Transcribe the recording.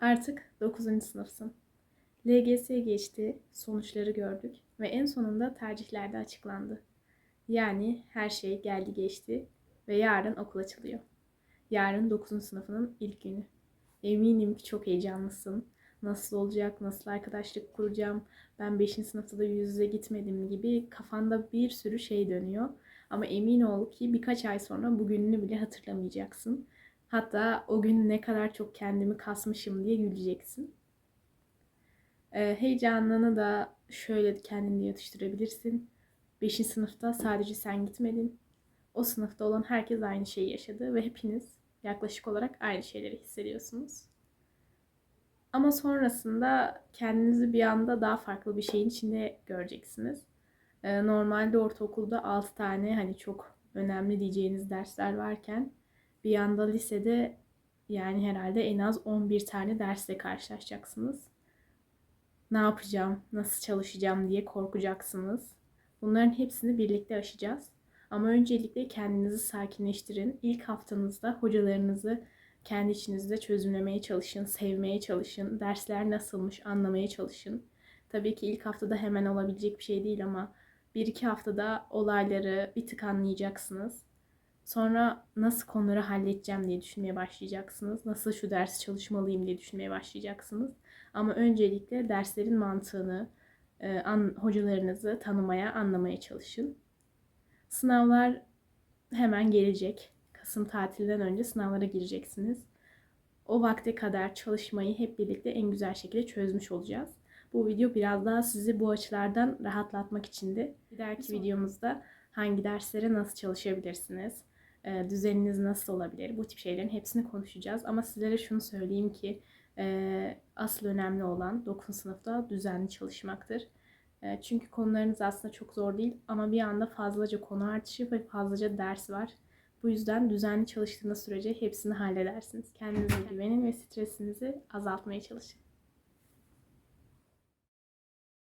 Artık 9. sınıfsın. LGS geçti, sonuçları gördük ve en sonunda tercihler de açıklandı. Yani her şey geldi geçti ve yarın okul açılıyor. Yarın 9. sınıfının ilk günü. Eminim ki çok heyecanlısın. Nasıl olacak, nasıl arkadaşlık kuracağım, ben 5. sınıfta da yüz yüze gitmedim gibi kafanda bir sürü şey dönüyor. Ama emin ol ki birkaç ay sonra bugününü bile hatırlamayacaksın. Hatta o gün ne kadar çok kendimi kasmışım diye güleceksin. Ee, heyecanını da şöyle kendini yatıştırabilirsin. 5. sınıfta sadece sen gitmedin. O sınıfta olan herkes aynı şeyi yaşadı ve hepiniz yaklaşık olarak aynı şeyleri hissediyorsunuz. Ama sonrasında kendinizi bir anda daha farklı bir şeyin içinde göreceksiniz. Ee, normalde ortaokulda 6 tane hani çok önemli diyeceğiniz dersler varken bir anda lisede yani herhalde en az 11 tane dersle karşılaşacaksınız. Ne yapacağım, nasıl çalışacağım diye korkacaksınız. Bunların hepsini birlikte aşacağız. Ama öncelikle kendinizi sakinleştirin. İlk haftanızda hocalarınızı kendi içinizde çözümlemeye çalışın, sevmeye çalışın. Dersler nasılmış anlamaya çalışın. Tabii ki ilk haftada hemen olabilecek bir şey değil ama bir iki haftada olayları bir tık anlayacaksınız. Sonra nasıl konuları halledeceğim diye düşünmeye başlayacaksınız. Nasıl şu ders çalışmalıyım diye düşünmeye başlayacaksınız. Ama öncelikle derslerin mantığını, e, hocalarınızı tanımaya, anlamaya çalışın. Sınavlar hemen gelecek. Kasım tatilinden önce sınavlara gireceksiniz. O vakte kadar çalışmayı hep birlikte en güzel şekilde çözmüş olacağız. Bu video biraz daha sizi bu açılardan rahatlatmak içindi. Bir dahaki videomuzda hangi derslere nasıl çalışabilirsiniz, e, düzeniniz nasıl olabilir, bu tip şeylerin hepsini konuşacağız. Ama sizlere şunu söyleyeyim ki e, asıl önemli olan 9. sınıfta düzenli çalışmaktır. E, çünkü konularınız aslında çok zor değil ama bir anda fazlaca konu artışı ve fazlaca ders var. Bu yüzden düzenli çalıştığınız sürece hepsini halledersiniz. Kendinize güvenin ve stresinizi azaltmaya çalışın.